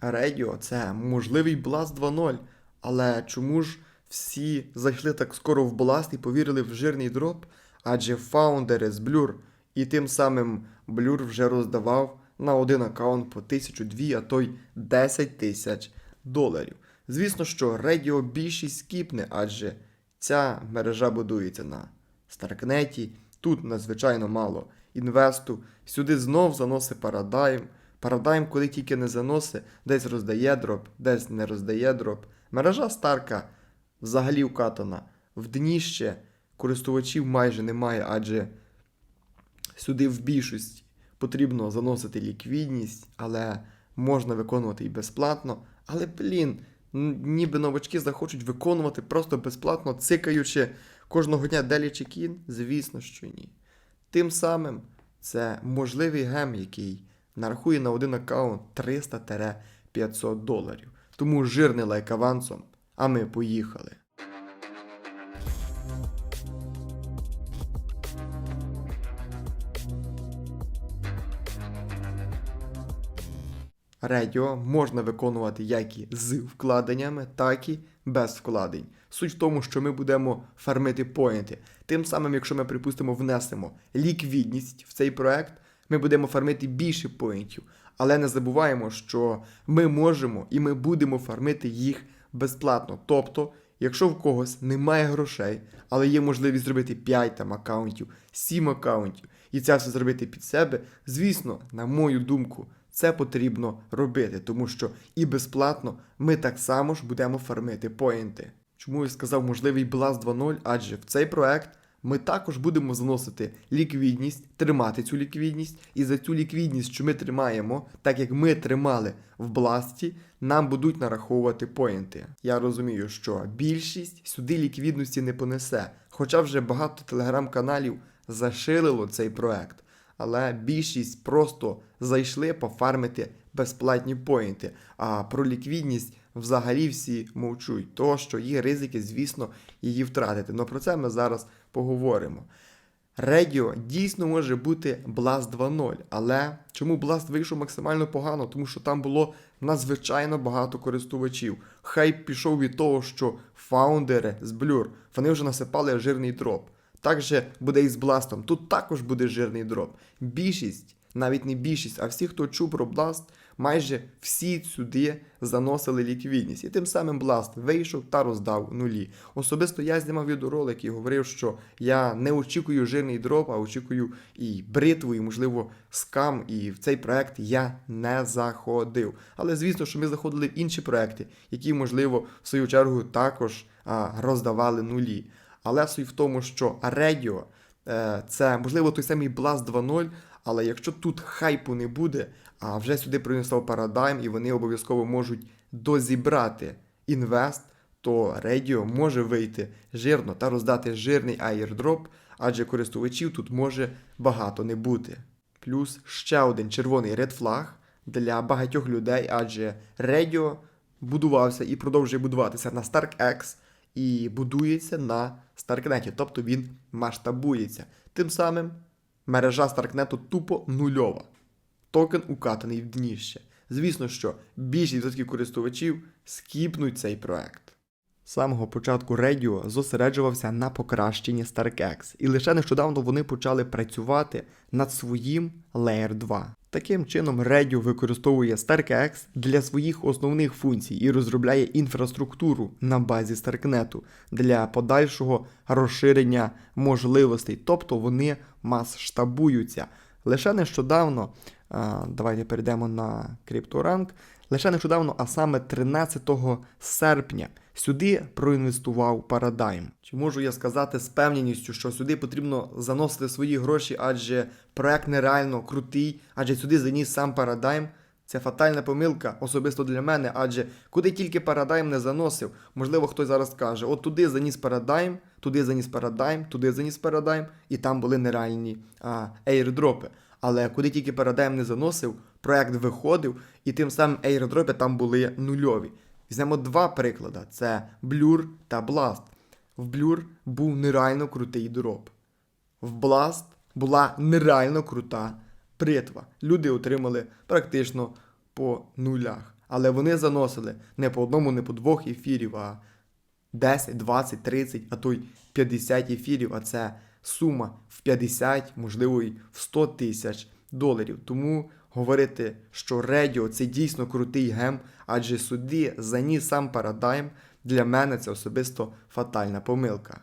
Радіо це можливий Blast 2.0, але чому ж всі зайшли так скоро в Blast і повірили в жирний дроп? Адже фаундери з Blur і тим самим Blur вже роздавав на один аккаунт по тисячу дві, а то й 10 тисяч доларів. Звісно, що Радіо більшість скіпне, адже ця мережа будується на Старкнеті, тут надзвичайно мало інвесту, сюди знов заносить парадайм. Парадайм, коли тільки не заносить, десь роздає дроп, десь не роздає дроп. Мережа Старка взагалі вкатана. В дніще користувачів майже немає, адже сюди в більшості потрібно заносити ліквідність, але можна виконувати і безплатно. Але, блін, ніби новачки захочуть виконувати просто безплатно, цикаючи кожного дня делі чекін? Звісно, що ні. Тим самим це можливий гем, який нарахує на один аккаунт 300-500 доларів. Тому жирний лайк авансом, а ми поїхали. Радіо можна виконувати як і з вкладеннями, так і без вкладень. Суть в тому, що ми будемо фармити поінти. Тим самим, якщо ми, припустимо, внесемо ліквідність в цей проект, ми будемо фармити більше поінтів. Але не забуваємо, що ми можемо і ми будемо фармити їх безплатно. Тобто, якщо в когось немає грошей, але є можливість зробити 5 там аккаунтів, 7 аккаунтів, і це все зробити під себе, звісно, на мою думку, це потрібно робити, тому що і безплатно ми так само ж будемо фармити поінти. Чому я сказав можливий Blast 2.0? Адже в цей проект ми також будемо заносити ліквідність, тримати цю ліквідність, і за цю ліквідність, що ми тримаємо, так як ми тримали в бласті, нам будуть нараховувати поінти. Я розумію, що більшість сюди ліквідності не понесе, хоча вже багато телеграм-каналів зашилило цей проект. Але більшість просто зайшли пофармити безплатні поінти. А про ліквідність взагалі всі мовчуть, того що є ризики, звісно, її втратити. Но про це ми зараз поговоримо. Радіо дійсно може бути Blast 2.0, але чому Blast вийшов максимально погано? Тому що там було надзвичайно багато користувачів. Хайп пішов від того, що фаундери з Blur, вони вже насипали жирний дроп. Так же буде і з Бластом. Тут також буде жирний дроп. Більшість, навіть не більшість, а всі, хто чув про Blast, майже всі сюди заносили ліквідність. І тим самим Blast вийшов та роздав нулі. Особисто я знімав відеоролик і говорив, що я не очікую жирний дроп, а очікую і бритву, і, можливо, скам. І в цей проект я не заходив. Але звісно, що ми заходили в інші проекти, які, можливо, в свою чергу також роздавали нулі. Але суть в тому, що Радіо е, це можливо той самий Blast 2.0, але якщо тут хайпу не буде, а вже сюди принесло парадайм, і вони обов'язково можуть дозібрати інвест, то Радіо може вийти жирно та роздати жирний аєрдроп, адже користувачів тут може багато не бути. Плюс ще один червоний редфлаг для багатьох людей, адже Радіо будувався і продовжує будуватися на StarkX і будується на Старкнеті, тобто він масштабується. Тим самим мережа Старкнету тупо нульова. Токен укатаний в дніще. Звісно, що більшість відсотків користувачів скіпнуть цей проект. З самого початку Радіо зосереджувався на покращенні StarkX, і лише нещодавно вони почали працювати над своїм Layer 2. Таким чином, Радіо використовує StarkX для своїх основних функцій і розробляє інфраструктуру на базі Старкнету для подальшого розширення можливостей, тобто вони масштабуються. Лише нещодавно, давайте перейдемо на CryptoRank, лише нещодавно, а саме 13 серпня, сюди проінвестував Paradigm. Чи можу я сказати з певненістю, що сюди потрібно заносити свої гроші, адже проект нереально крутий, адже сюди заніс сам Paradigm? Це фатальна помилка, особисто для мене, адже куди тільки Paradigm не заносив, можливо, хтось зараз каже: от туди заніс Paradigm, туди заніс Paradigm, туди заніс Paradigm, і там були нереальні а, ейрдропи. Але куди тільки Paradigm не заносив, проект виходив, і тим самим ейрдропи там були нульові. Візьмемо два приклади: це Blur та Blast. В Blur був нереально крутий дроп. В Blast була нереально крута бритва. Люди отримали практично по нулях. Але вони заносили не по одному, не по двох ефірів, а 10, 20, 30, а то й 50 ефірів, а це сума в 50, можливо, і в 100 тисяч доларів. Тому говорити, що Радіо це дійсно крутий гем, адже суди заніс сам парадайм, для мене це особисто фатальна помилка.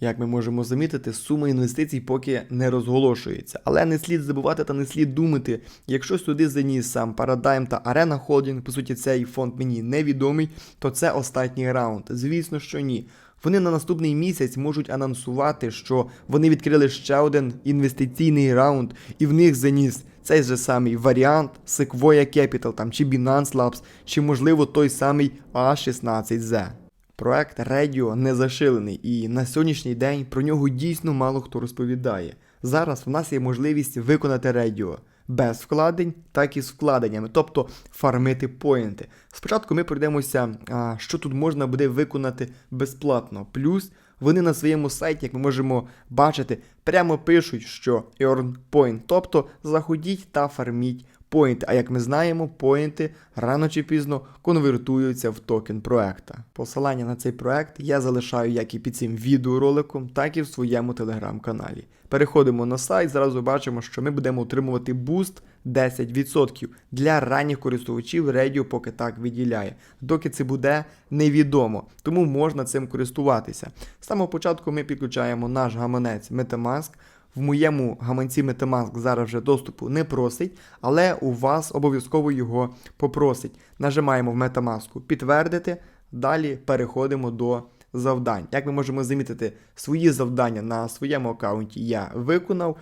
Як ми можемо замітити, сума інвестицій поки не розголошується. Але не слід забувати та не слід думати, якщо сюди заніс сам Paradigm та Arena Holding, по суті, цей фонд мені невідомий, то це останній раунд. Звісно, що ні. Вони на наступний місяць можуть анонсувати, що вони відкрили ще один інвестиційний раунд, і в них заніс цей же самий варіант Sequoia Capital там, чи Binance Labs, чи можливо той самий A16Z. Проект Radio не зашилений, і на сьогоднішній день про нього дійсно мало хто розповідає. Зараз в нас є можливість виконати радіо без вкладень, так і з вкладеннями, тобто фармити поінти. Спочатку ми пройдемося, що тут можна буде виконати безплатно. Плюс вони на своєму сайті, як ми можемо бачити, прямо пишуть, що earn point, тобто заходіть та фарміть поінти. А як ми знаємо, поінти рано чи пізно конвертуються в токен проекта. Посилання на цей проект я залишаю як і під цим відеороликом, так і в своєму телеграм-каналі. Переходимо на сайт, зразу бачимо, що ми будемо отримувати буст 10% для ранніх користувачів Radio поки так виділяє. Доки це буде невідомо, тому можна цим користуватися. З самого початку ми підключаємо наш гаманець Metamask. В моєму гаманці Metamask зараз вже доступу не просить, але у вас обов'язково його попросить. Нажимаємо в Metamask підтвердити, далі переходимо до завдань. Як ми можемо замітити, свої завдання на своєму аккаунті я виконав.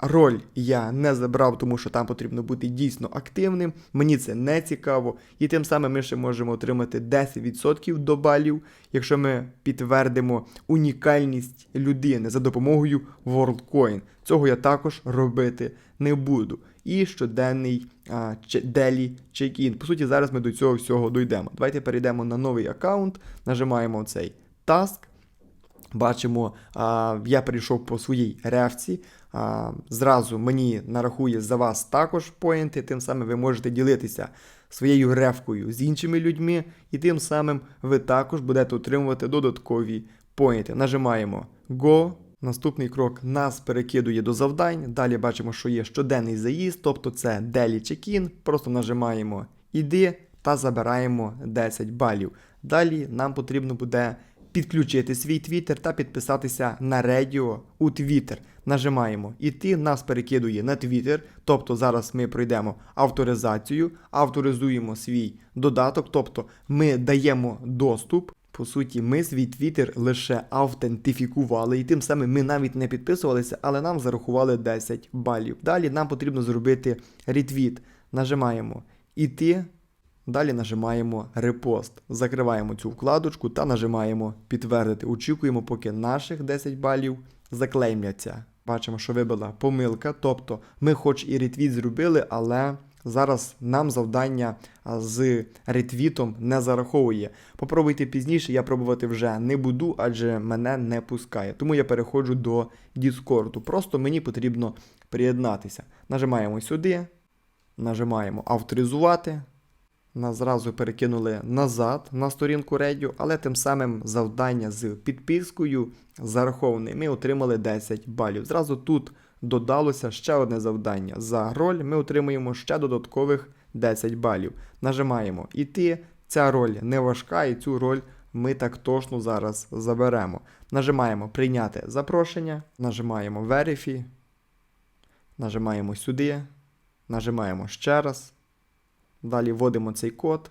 Роль я не забрав, тому що там потрібно бути дійсно активним. Мені це не цікаво. І тим самим ми ще можемо отримати 10% до балів, якщо ми підтвердимо унікальність людини за допомогою WorldCoin. Цього я також робити не буду. І щоденний делі чек-ін. По суті, зараз ми до цього всього дійдемо. Давайте перейдемо на новий аккаунт, нажимаємо цей task. Бачимо, а, я перейшов по своїй ревці. А, зразу мені нарахує за вас також поінти, тим самим ви можете ділитися своєю ревкою з іншими людьми, і тим самим ви також будете отримувати додаткові поінти. Нажимаємо Go. Наступний крок нас перекидує до завдань. Далі бачимо, що є щоденний заїзд, тобто це Daily Check-in. Просто нажимаємо Іди та забираємо 10 балів. Далі нам потрібно буде підключити свій Twitter та підписатися на радіо у Twitter. Нажимаємо Іти, нас перекидує на Twitter, тобто зараз ми пройдемо авторизацію, авторизуємо свій додаток, тобто ми даємо доступ. По суті, ми свій Twitter лише автентифікували, і тим самим ми навіть не підписувалися, але нам зарахували 10 балів. Далі нам потрібно зробити ретвіт. Нажимаємо Іти, Далі нажимаємо репост, закриваємо цю вкладочку та нажимаємо підтвердити. Очікуємо, поки наших 10 балів заклеймляться. Бачимо, що вибила помилка, тобто ми хоч і ретвіт зробили, але зараз нам завдання з ретвітом не зараховує. Попробуйте пізніше, я пробувати вже не буду, адже мене не пускає. Тому я переходжу до Discord. Просто мені потрібно приєднатися. Нажимаємо сюди, нажимаємо авторизувати. Нас зразу перекинули назад на сторінку Reddio, але тим самим завдання з підпискою зараховане. Ми отримали 10 балів. Зразу тут додалося ще одне завдання. За роль ми отримуємо ще додаткових 10 балів. Нажимаємо Іти. Ця роль не важка, і цю роль ми так точно зараз заберемо. Нажимаємо Прийняти запрошення, нажимаємо Verify, нажимаємо сюди, нажимаємо ще раз. Далі вводимо цей код.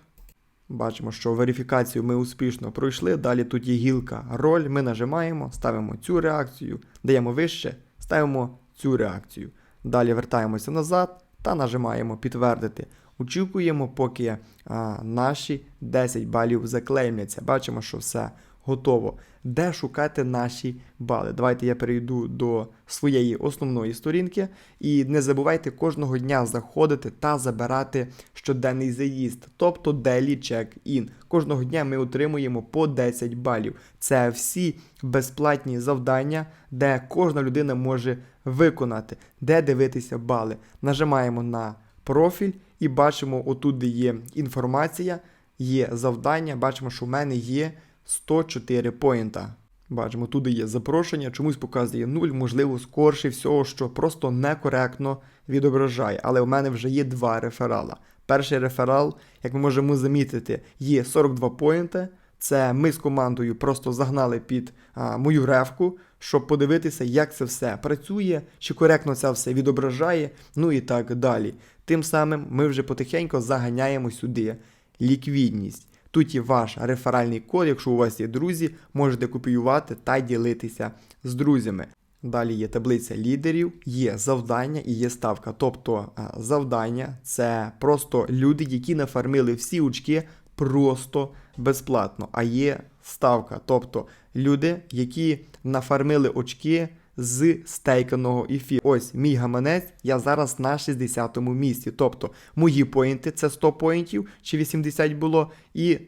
Бачимо, що верифікацію ми успішно пройшли. Далі тут є гілка роль. Ми нажимаємо, ставимо цю реакцію, даємо вище, ставимо цю реакцію. Далі вертаємося назад та нажимаємо підтвердити. Очікуємо, поки а, наші 10 балів заклеймляться. Бачимо, що все готово. Де шукати наші бали? Давайте я перейду до своєї основної сторінки. І не забувайте кожного дня заходити та забирати щоденний заїзд, тобто Daily Check-in. Кожного дня ми отримуємо по 10 балів. Це всі безплатні завдання, де кожна людина може виконати, де дивитися бали. Нажимаємо на профіль і бачимо, отут є інформація, є завдання. Бачимо, що в мене є 104 поінта. Бачимо, туди є запрошення, чомусь показує 0, можливо, скорше всього, що просто некоректно відображає. Але в мене вже є два реферала. Перший реферал, як ми можемо замітити, є 42 поінти. Це ми з командою просто загнали під а, мою ревку, щоб подивитися, як це все працює, чи коректно це все відображає, ну і так далі. Тим самим ми вже потихеньку заганяємо сюди ліквідність. Тут є ваш реферальний код, якщо у вас є друзі, можете копіювати та ділитися з друзями. Далі є таблиця лідерів, є завдання і є ставка. Тобто завдання це просто люди, які нафармили всі очки просто безплатно. А є ставка, тобто люди, які нафармили очки з стейканого ефіру. Ось мій гаманець, я зараз на 60-му місці. Тобто мої поінти це 100 поінтів чи 80 було, і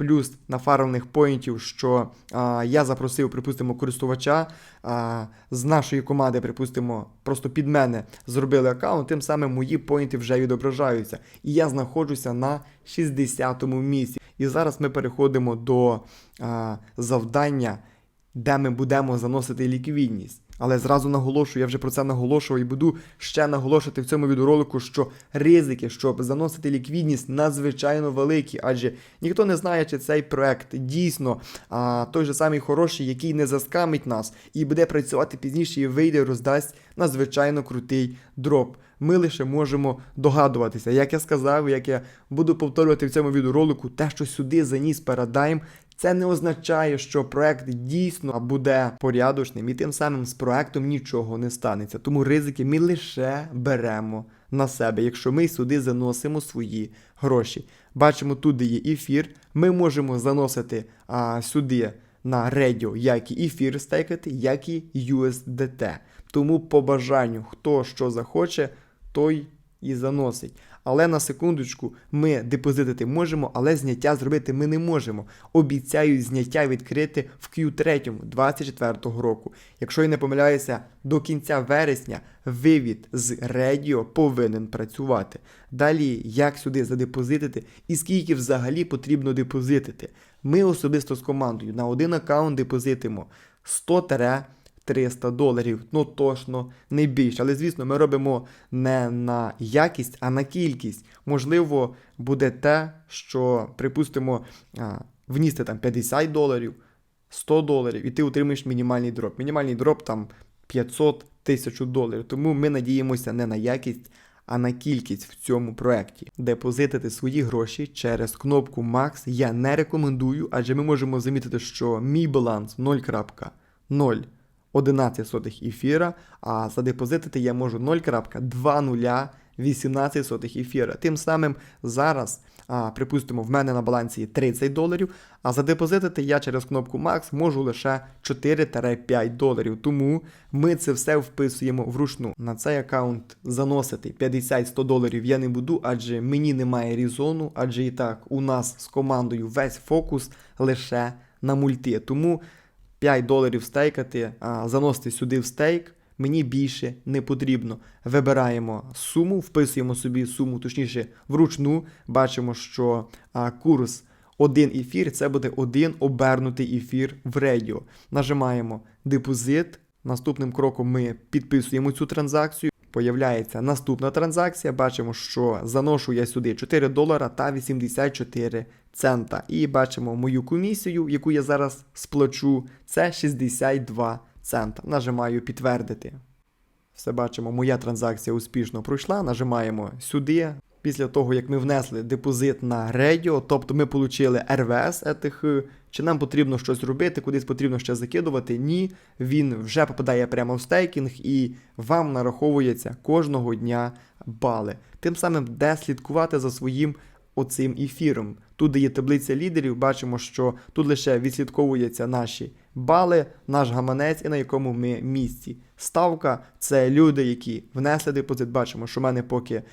плюс нафармлених поінтів, що а, я запросив, припустимо, користувача а, з нашої команди, припустимо, просто під мене зробили аккаунт, тим самим мої поінти вже відображаються. І я знаходжуся на 60-му місці. І зараз ми переходимо до а, завдання, де ми будемо заносити ліквідність. Але зразу наголошую, я вже про це наголошував і буду ще наголошувати в цьому відеоролику, що ризики, щоб заносити ліквідність, надзвичайно великі, адже ніхто не знає, чи цей проект дійсно а, той же самий хороший, який не заскамить нас і буде працювати пізніше і вийде, роздасть надзвичайно крутий дроп. Ми лише можемо догадуватися. Як я сказав, як я буду повторювати в цьому відеоролику, те, що сюди заніс парадайм, це не означає, що проект дійсно буде порядочним, і тим самим з проектом нічого не станеться. Тому ризики ми лише беремо на себе, якщо ми сюди заносимо свої гроші. Бачимо, тут є ефір. Ми можемо заносити а, сюди на Radio як і ефір стейкати, як і USDT. Тому по бажанню, хто що захоче, той і заносить. Але на секундочку ми депозитити можемо, але зняття зробити ми не можемо. Обіцяю зняття відкрити в Q3 24 року. Якщо я не помиляюся, до кінця вересня вивід з Reddio повинен працювати. Далі, як сюди задепозитити і скільки взагалі потрібно депозитити. Ми особисто з командою на один аккаунт депозитимо 100 300 доларів, ну точно не більше. Але, звісно, ми робимо не на якість, а на кількість. Можливо, буде те, що, припустимо, вністи там 50 доларів, 100 доларів, і ти отримаєш мінімальний дроп. Мінімальний дроп там 500 тисяч доларів. Тому ми надіємося не на якість. А на кількість в цьому проєкті депозитити свої гроші через кнопку Max я не рекомендую, адже ми можемо замітити, що мій баланс 0.0 11 сотих ефіра, а задепозитити я можу 0.2018 сотих ефіра. Тим самим зараз, а, припустимо, в мене на балансі є 30 доларів, а задепозитити я через кнопку Max можу лише 4-5 доларів. Тому ми це все вписуємо вручну. На цей аккаунт заносити 50-100 доларів я не буду, адже мені немає різону, адже і так у нас з командою весь фокус лише на мульти. Тому 5 доларів стейкати, заносити сюди в стейк, мені більше не потрібно. Вибираємо суму, вписуємо собі суму, точніше, вручну. Бачимо, що а, курс один ефір це буде один обернутий ефір в радіо. Нажимаємо депозит. Наступним кроком ми підписуємо цю транзакцію. Появляється наступна транзакція. Бачимо, що заношу я сюди 4 долара та 84 цента. І бачимо мою комісію, яку я зараз сплачу, це 62 цента. Нажимаю підтвердити. Все бачимо, моя транзакція успішно пройшла. Нажимаємо сюди. Після того, як ми внесли депозит на радіо, тобто ми отримали РВС ЕТХ, чи нам потрібно щось робити, кудись потрібно ще закидувати? Ні, він вже попадає прямо в стейкінг і вам нараховується кожного дня бали. Тим самим, де слідкувати за своїм оцим ефіром. Тут є таблиця лідерів, бачимо, що тут лише відслідковуються наші бали, наш гаманець і на якому ми місці. Ставка це люди, які внесли депозит. Бачимо, що в мене поки е,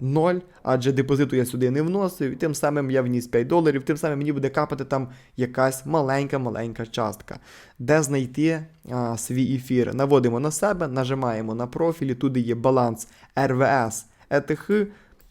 0, адже депозиту я сюди не вносив, і тим самим я вніс 5 доларів, тим самим мені буде капати там якась маленька-маленька частка. Де знайти а, свій ефір? Наводимо на себе, нажимаємо на профілі, туди є баланс РВС ЕТХ.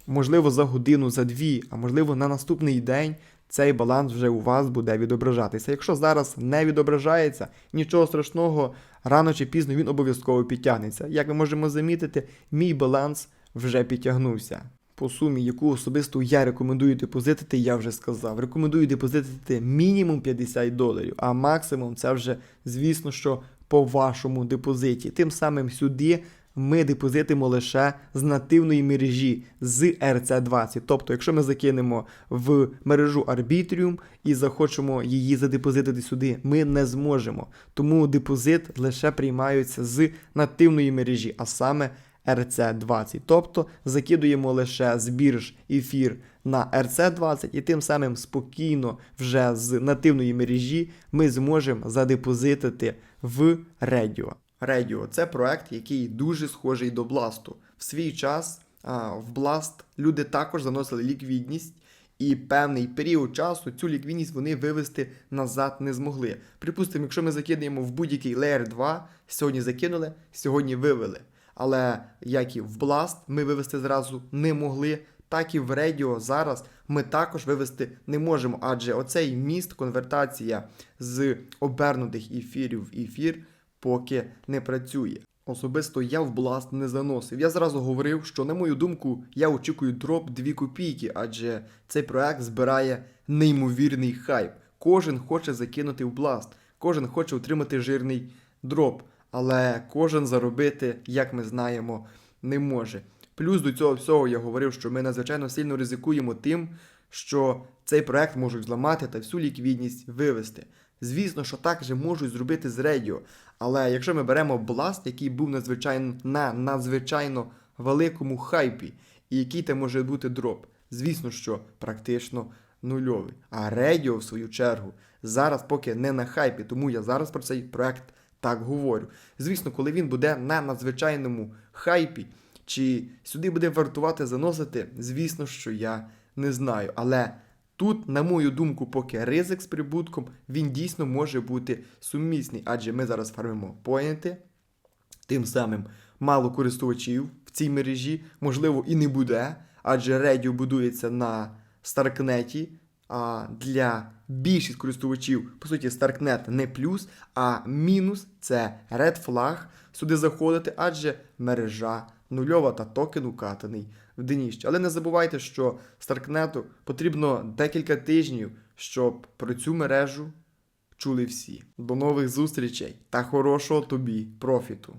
можливо, за годину, за дві, а можливо, на наступний день цей баланс вже у вас буде відображатися. Якщо зараз не відображається, нічого страшного, рано чи пізно він обов'язково підтягнеться. Як ми можемо замітити, мій баланс вже підтягнувся. По сумі, яку особисто я рекомендую депозитити, я вже сказав. Рекомендую депозитити мінімум 50 доларів, а максимум це вже, звісно, що по вашому депозиті. Тим самим сюди ми депозитимо лише з нативної мережі з RC20. Тобто, якщо ми закинемо в мережу Arbitrium і захочемо її задепозитити сюди, ми не зможемо. Тому депозит лише приймаються з нативної мережі, а саме RC20. Тобто закидуємо лише з бірж ефір на RC20 і тим самим спокійно вже з нативної мережі ми зможемо задепозитити в Radio. Radio – це проект, який дуже схожий до Blast. В свій час а, в Blast люди також заносили ліквідність. І певний період часу цю ліквідність вони вивести назад не змогли. Припустимо, якщо ми закидаємо в будь-який Layer 2, сьогодні закинули, сьогодні вивели. Але як і в Blast ми вивести зразу не могли, так і в Radio зараз ми також вивести не можемо, адже оцей міст, конвертація з обернутих ефірів в ефір поки не працює. Особисто я в Blast не заносив. Я зразу говорив, що, на мою думку, я очікую дроп 2 копійки, адже цей проект збирає неймовірний хайп. Кожен хоче закинути в Blast, кожен хоче отримати жирний дроп, але кожен заробити, як ми знаємо, не може. Плюс до цього всього я говорив, що ми надзвичайно сильно ризикуємо тим, що цей проект можуть зламати та всю ліквідність вивести. Звісно, що так же можуть зробити з Радіо, але якщо ми беремо Blast, який був надзвичайно на надзвичайно великому хайпі, і який там може бути дроп, звісно, що практично нульовий. А Радіо, в свою чергу, зараз поки не на хайпі, тому я зараз про цей проект так говорю. Звісно, коли він буде на надзвичайному хайпі, чи сюди буде вартувати заносити, звісно, що я не знаю. Але тут, на мою думку, поки ризик з прибутком, він дійсно може бути сумісний, адже ми зараз фармимо поінти, тим самим мало користувачів в цій мережі, можливо, і не буде, адже Радіо будується на Старкнеті. А для більшість користувачів, по суті, Starknet не плюс, а мінус це Red Flag сюди заходити, адже мережа нульова та токен укатаний в дніще. Але не забувайте, що Старкнету потрібно декілька тижнів, щоб про цю мережу чули всі. До нових зустрічей та хорошого тобі профіту!